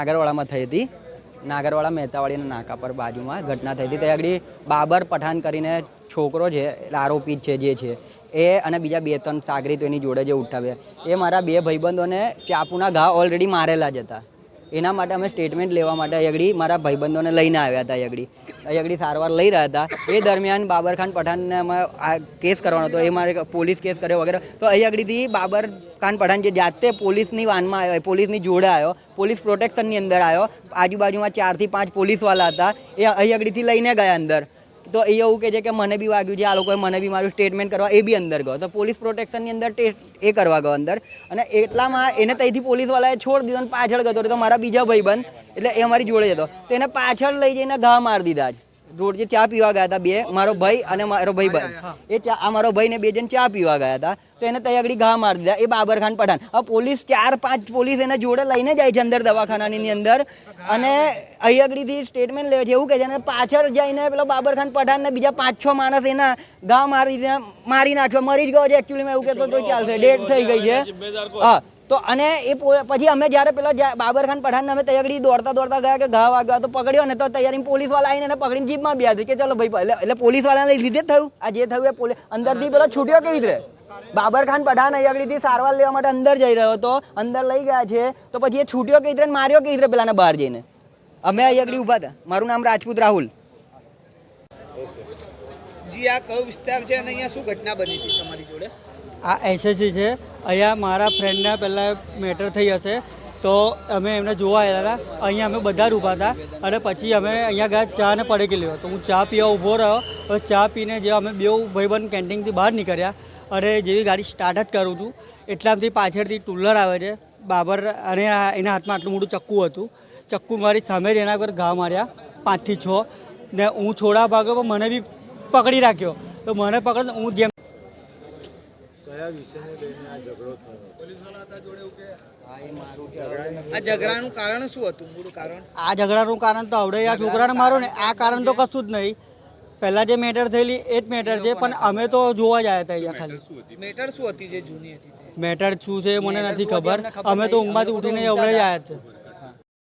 નાગરવાડામાં થઈ હતી. નાગરવાડા મહેતાવાડીના નાકા પર બાજુમાં ઘટના થઈ હતી. ત્યાં આગળ બાબર પઠાણ કરીને છોકરો છે આરોપી છે, જે છે. એ અને બીજા બે ત્રણ સાગરીતો એની જોડે જે ઉઠાવ્યા. એ મારા બે ભાઈબંધોને ચાકુના ઘા ઓલરેડી મારેલા જ હતા. એના માટે અમે સ્ટેટમેન્ટ લેવા માટે અયગડી મારા ભાઈબંધોને લઈને આવ્યા હતા અયગડી અયગડી સારવાર લઈ રહ્યા હતા. એ દરમિયાન બાબરખાન પઠાણને અમે આ કેસ કરવાનો હતો. એ મારે પોલીસ કેસ કર્યો વગેરે. તો અયગડીથી બાબર ખાન પઠાણ જે જાતે પોલીસની વાનમાં આવ્યો, પોલીસની જોડે આવ્યો, પોલીસ પ્રોટેક્શનની અંદર આવ્યો. આજુબાજુમાં ચારથી પાંચ પોલીસવાળા હતા. એ અહીંયાગડીથી લઈને ગયા અંદર. તો એ એવું કે છે કે મને બી વાગ્યું છે, આ લોકોએ મને બી મારું સ્ટેટમેન્ટ કરવા, એ બી અંદર ગયો. તો પોલીસ પ્રોટેક્શનની અંદર ટેસ્ટ એ કરવા ગયો અંદર. અને એટલામાં એને ત્યાંથી પોલીસવાળાએ છોડ દીધો અને પાછળ ગયો તો મારા બીજા ભાઈબંધ, એટલે એ અમારી જોડે જતો તો એને પાછળ લઈ જઈને ઘા મારી દીધા જ રોડ જે ચા પીવા ગયા હતા બે મારો ભાઈ અને મારો ભાઈ ભાઈ એ ચા આ મારો ભાઈ ને બે જણ ચા પીવા ગયા હતા. તો એને ત્યાં આગળ ઘા મારી દીધા. એ બાબરખાન પઠાણ. હવે પોલીસ ચાર પાંચ પોલીસ એને જોડે લઈને જાય છે અંદર દવાખાનાની અંદર. અને અહીં આગળથી સ્ટેટમેન્ટ લે છે. એવું કહે છે અને પાછળ જઈને પેલો બાબરખાન પઠાણ ને બીજા પાંચ છ માણસ એના ઘા મારી મારી નાખ્યો. મરી જ ગયો છે. એકચ્યુઅલીમાં એવું કહેતો તો ચાલશે. ડેટ થઈ ગઈ છે. હા. તો અને એ પછી અમે જ્યારે પેલા જ્યાં બાબર ખાન પઠાણને અમે તૈયારી દોડતા દોડતા ગયા કે ઘા વાગ્યા તો પકડ્યો ને તો તૈયારી પોલીસવાળા આવીને એને પકડીને જીપમાં બી હતી કે ચલો ભાઈ, એટલે એટલે પોલીસવાળાને લીધે જ થયું. આ જે થયું એ પોલીસ અંદરથી પેલો છૂટ્યો કેવી રીતે? બાબર ખાન પઠાણ અહીં સારવાર લેવા માટે અંદર જઈ રહ્યો હતો, અંદર લઈ ગયા છે, તો પછી એ છૂટ્યો કઈ રીતે માર્યો કઈ રીતે પેલાને બહાર જઈને? અમે અહીં આગળ ઊભા હતા. મારું નામ રાજપૂત રાહુલ. જી, આ કયો વિસ્તાર છે અને અહીંયા શું ઘટના બની હતી તમારી જોડે? આ એસએસસી છે. અહીંયા મારા ફ્રેન્ડના પહેલાં મેટર થઈ હશે. તો અમે એમને જોવા આવ્યા હતા અહીંયા અમે બધા જ હતા અને પછી અમે અહીંયા ગયા ચા ને પડેકી તો હું ચા પીવા ઊભો રહ્યો. હવે ચા પીને જે અમે બે ભાઈબંધ કેન્ટીનથી બહાર નીકળ્યા. અને જેવી ગાડી સ્ટાર્ટ જ કરું છું. એટલામાંથી પાછળથી ટુલર આવે છે. બાબર અને એના હાથમાં આટલું મોટું ચક્કુ હતું. ચક્કુ મારી સામે એના પર ઘા માર્યા. પાંચથી છ. ને હું છોડા ભાગો પણ મને બી પકડી રાખ્યો. તો મને પકડ હું જેમ આ ઝઘડાનું કારણ શું હતું? મૂળ કારણ? આ ઝઘડાનું કારણ તો આવડે આ છોકરાને મારો ને આ કારણ તો કશું જ નહીં. પહેલાં જે મેટર થયેલી એ જ મેટર છે પણ અમે તો જોવા જ આવ્યા હતા અહીંયા ખાલી. મેટર શું હતી જે જૂની હતી મેટર શું છે મને નથી ખબર. અમે તો ઊંઘમાંથી ઉઠીને અવડે જાય આવ્યા હતા.